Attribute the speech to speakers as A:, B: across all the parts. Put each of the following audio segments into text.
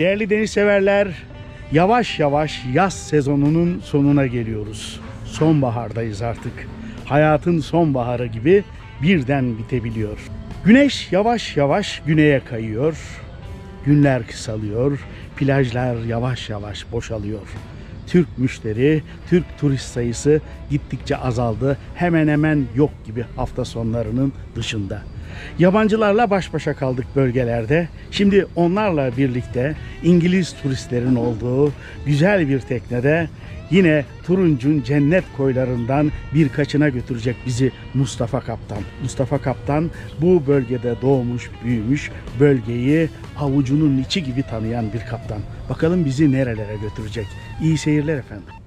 A: Değerli deniz severler, yavaş yavaş yaz sezonunun sonuna geliyoruz. Sonbahardayız artık. Hayatın sonbaharı gibi birden bitebiliyor. Güneş yavaş yavaş güneye kayıyor. Günler kısalıyor, plajlar yavaş yavaş boşalıyor. Türk müşteri, Türk turist sayısı gittikçe azaldı. Hemen hemen yok gibi hafta sonlarının dışında. Yabancılarla baş başa kaldık bölgelerde. Şimdi onlarla birlikte İngiliz turistlerin olduğu güzel bir teknede yine Turuncun cennet koylarından birkaçına götürecek bizi Mustafa Kaptan. Mustafa Kaptan bu bölgede doğmuş, büyümüş, bölgeyi avucunun içi gibi tanıyan bir kaptan. Bakalım bizi nerelere götürecek. İyi seyirler efendim.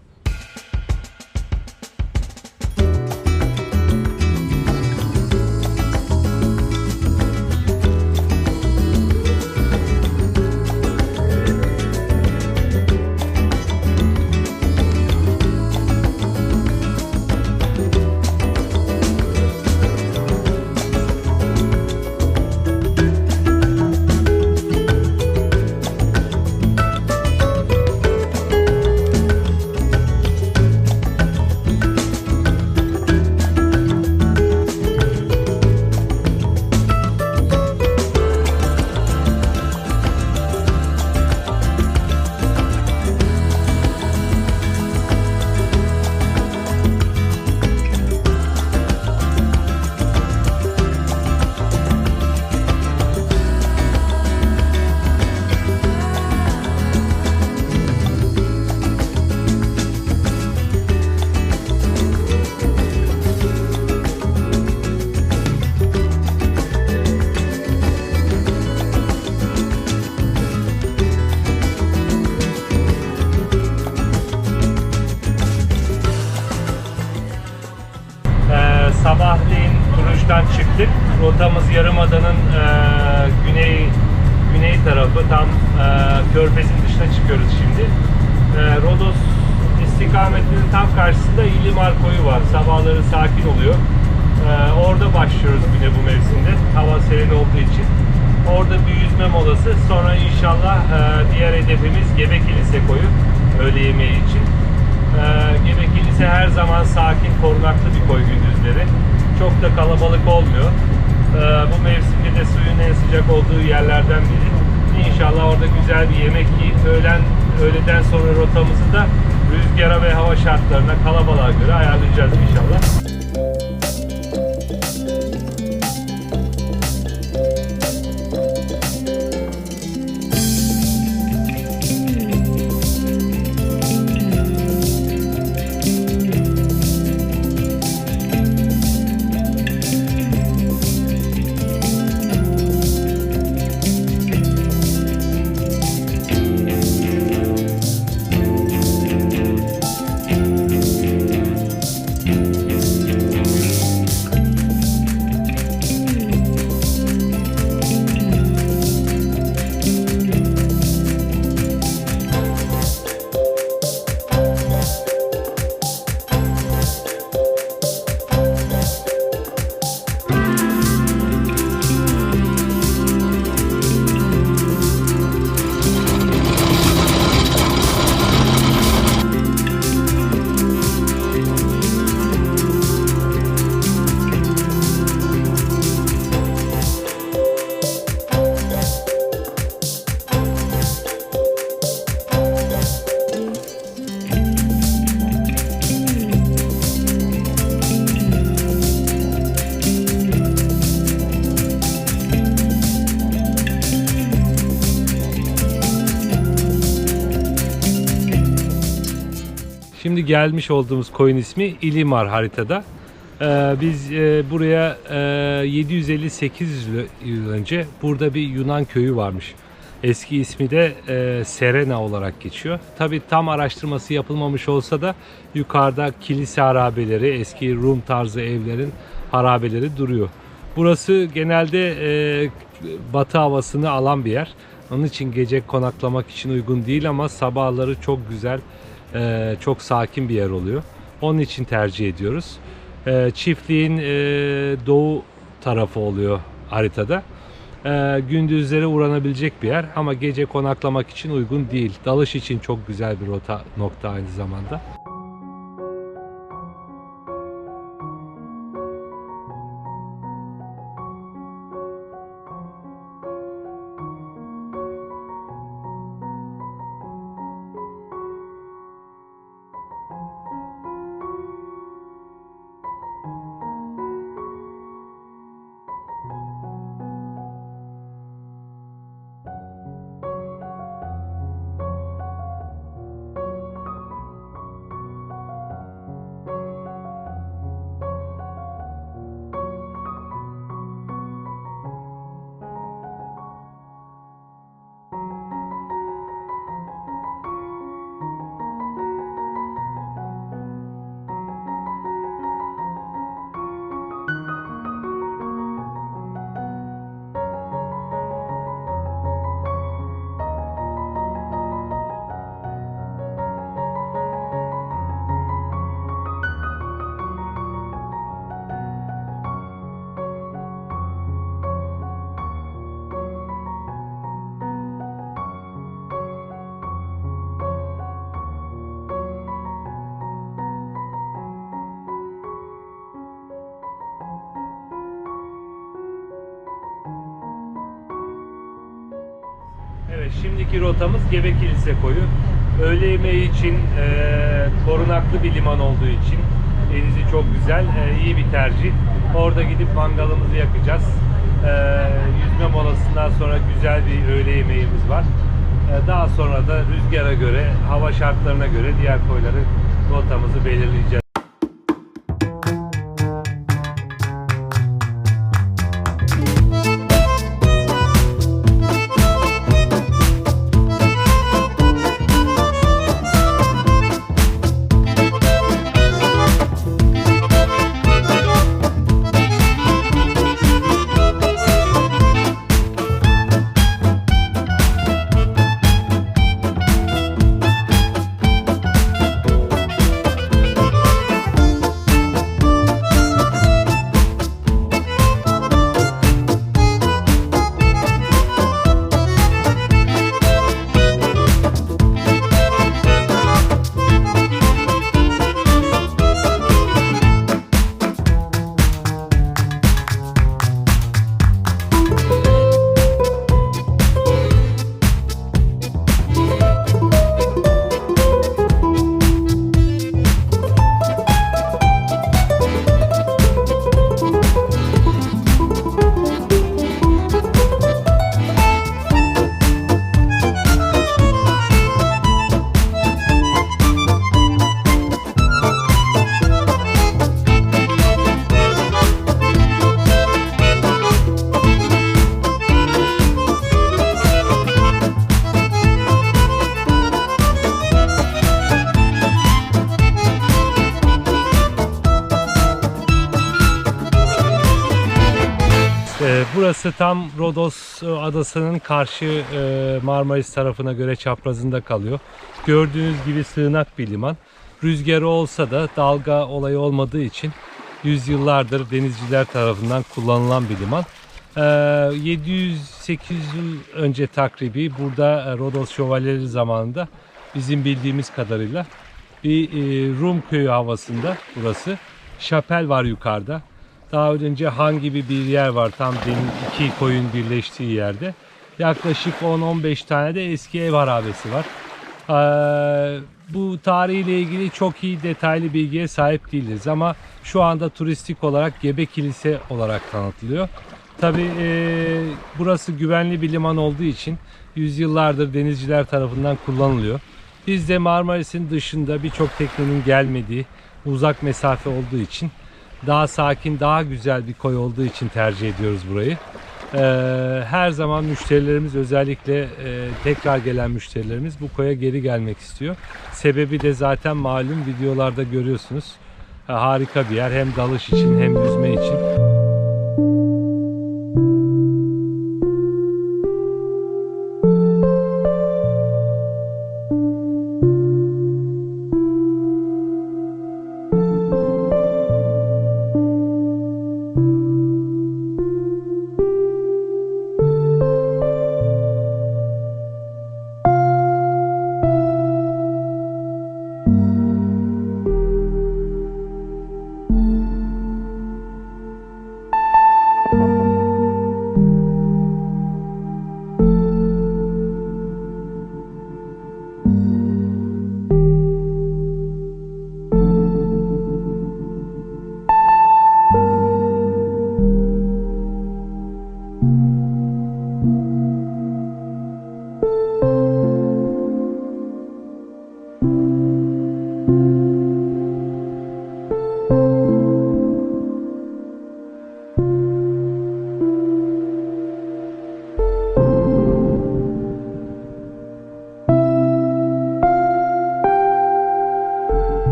B: Çıktık. Rotamız Yarımada'nın e, güney güney tarafı tam e, Körfez'in dışına çıkıyoruz şimdi. E, Rodos istikametinin tam karşısında İlimar Koyu var. Sabahları sakin oluyor. E, orada başlıyoruz güne bu mevsimde. Hava serin olduğu için. Orada bir yüzme molası. Sonra inşallah e, diğer hedefimiz Gebekilise Koyu. Öğle yemeği için. Ee, Gebe Kilise her zaman sakin, korunaklı bir koy gündüzleri. Çok da kalabalık olmuyor. Ee, bu mevsimde de suyun en sıcak olduğu yerlerden biri. İnşallah orada güzel bir yemek yiyip öğlen öğleden sonra rotamızı da rüzgara ve hava şartlarına kalabalığa göre ayarlayacağız inşallah. Şimdi gelmiş olduğumuz koyun ismi İlimar haritada. Ee, biz e, buraya e, 750-800 yıl önce burada bir Yunan köyü varmış. Eski ismi de e, Serena olarak geçiyor. Tabi tam araştırması yapılmamış olsa da yukarıda kilise harabeleri, eski Rum tarzı evlerin harabeleri duruyor. Burası genelde e, batı havasını alan bir yer. Onun için gece konaklamak için uygun değil ama sabahları çok güzel, e, çok sakin bir yer oluyor. Onun için tercih ediyoruz. E, çiftliğin e, doğu tarafı oluyor haritada. E, gündüzleri uğranabilecek bir yer ama gece konaklamak için uygun değil. Dalış için çok güzel bir rota nokta aynı zamanda. Evet şimdiki rotamız Gebe Kilise Koyu. Öğle yemeği için e, korunaklı bir liman olduğu için denizi çok güzel, e, iyi bir tercih. Orada gidip mangalımızı yakacağız. E, yüzme molasından sonra güzel bir öğle yemeğimiz var. E, daha sonra da rüzgara göre, hava şartlarına göre diğer koyları rotamızı belirleyeceğiz. Burası tam Rodos e, adasının karşı e, Marmaris tarafına göre çaprazında kalıyor. Gördüğünüz gibi sığınak bir liman. Rüzgarı olsa da dalga olayı olmadığı için yüzyıllardır denizciler tarafından kullanılan bir liman. Ee, 700-800 yıl önce takribi burada e, Rodos şövalyeleri zamanında bizim bildiğimiz kadarıyla bir e, Rum köyü havasında burası. Şapel var yukarıda. Daha önce Han gibi bir yer var tam deniz iki koyun birleştiği yerde. Yaklaşık 10-15 tane de eski ev harabesi var. Ee, bu tarihiyle ilgili çok iyi detaylı bilgiye sahip değiliz ama şu anda turistik olarak Gebe Kilise olarak tanıtılıyor. Tabi burası güvenli bir liman olduğu için yüzyıllardır denizciler tarafından kullanılıyor. Biz de Marmaris'in dışında birçok teknenin gelmediği uzak mesafe olduğu için daha sakin, daha güzel bir koy olduğu için tercih ediyoruz burayı. Ee, her zaman müşterilerimiz özellikle e, tekrar gelen müşterilerimiz bu koya geri gelmek istiyor. Sebebi de zaten malum videolarda görüyorsunuz. Ha, Harika bir yer hem dalış için hem yüzme için.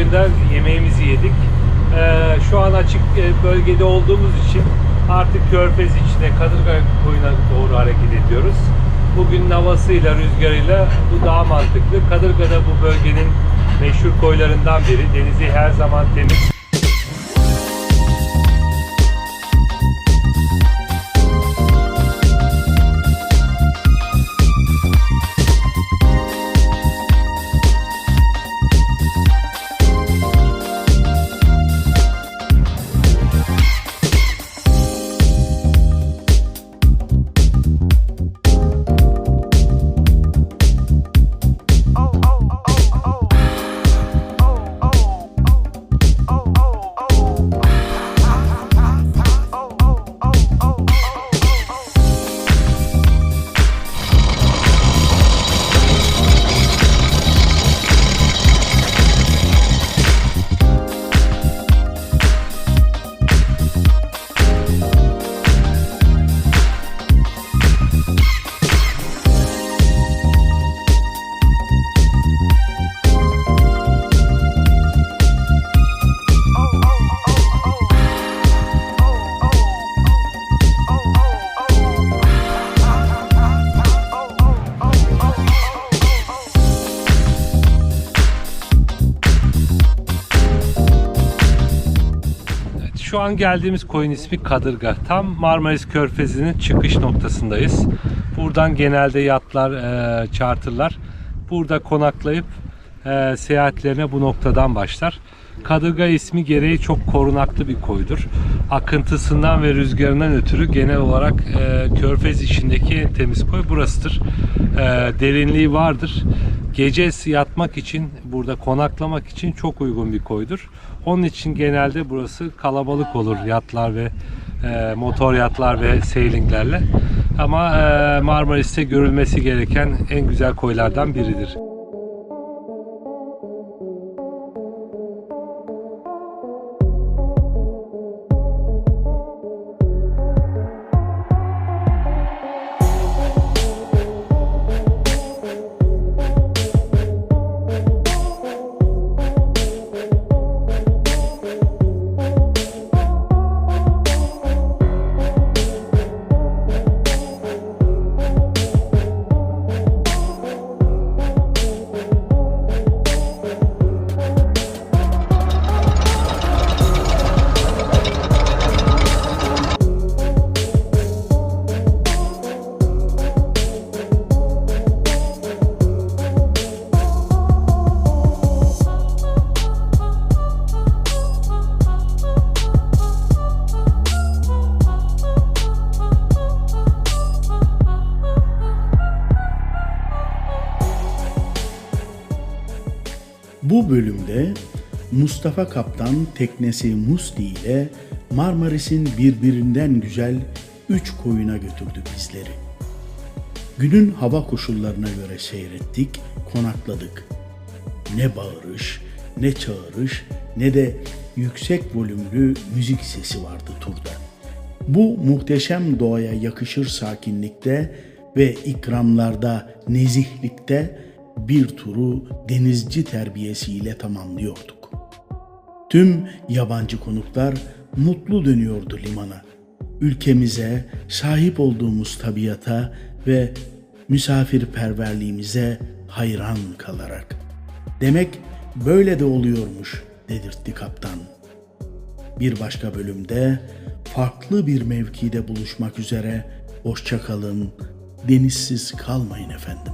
B: Koyunda yemeğimizi yedik. Ee, şu an açık e, bölgede olduğumuz için artık Körfez içine Kadırga koyuna doğru hareket ediyoruz. Bugün havasıyla, rüzgarıyla bu daha mantıklı. Kadırga'da bu bölgenin meşhur koylarından biri. Denizi her zaman temiz. Şu an geldiğimiz koyun ismi Kadırga. Tam Marmaris Körfezi'nin çıkış noktasındayız. Buradan genelde yatlar, e, charterlar burada konaklayıp e, seyahatlerine bu noktadan başlar. Kadırga ismi gereği çok korunaklı bir koydur. Akıntısından ve rüzgarından ötürü genel olarak e, Körfez içindeki en temiz koy burasıdır. E, derinliği vardır. Gece yatmak için, burada konaklamak için çok uygun bir koydur. Onun için genelde burası kalabalık olur yatlar ve e, motor yatlar ve sailinglerle. Ama e, Marmaris'te görülmesi gereken en güzel koylardan biridir.
A: Bu bölümde Mustafa Kaptan teknesi Musti ile Marmaris'in birbirinden güzel üç koyuna götürdü bizleri. Günün hava koşullarına göre seyrettik, konakladık. Ne bağırış, ne çağırış, ne de yüksek volümlü müzik sesi vardı turda. Bu muhteşem doğaya yakışır sakinlikte ve ikramlarda, nezihlikte bir turu denizci terbiyesiyle tamamlıyorduk. Tüm yabancı konuklar mutlu dönüyordu limana. Ülkemize, sahip olduğumuz tabiata ve misafirperverliğimize hayran kalarak. Demek böyle de oluyormuş dedirtti kaptan. Bir başka bölümde farklı bir mevkide buluşmak üzere hoşça kalın, denizsiz kalmayın efendim.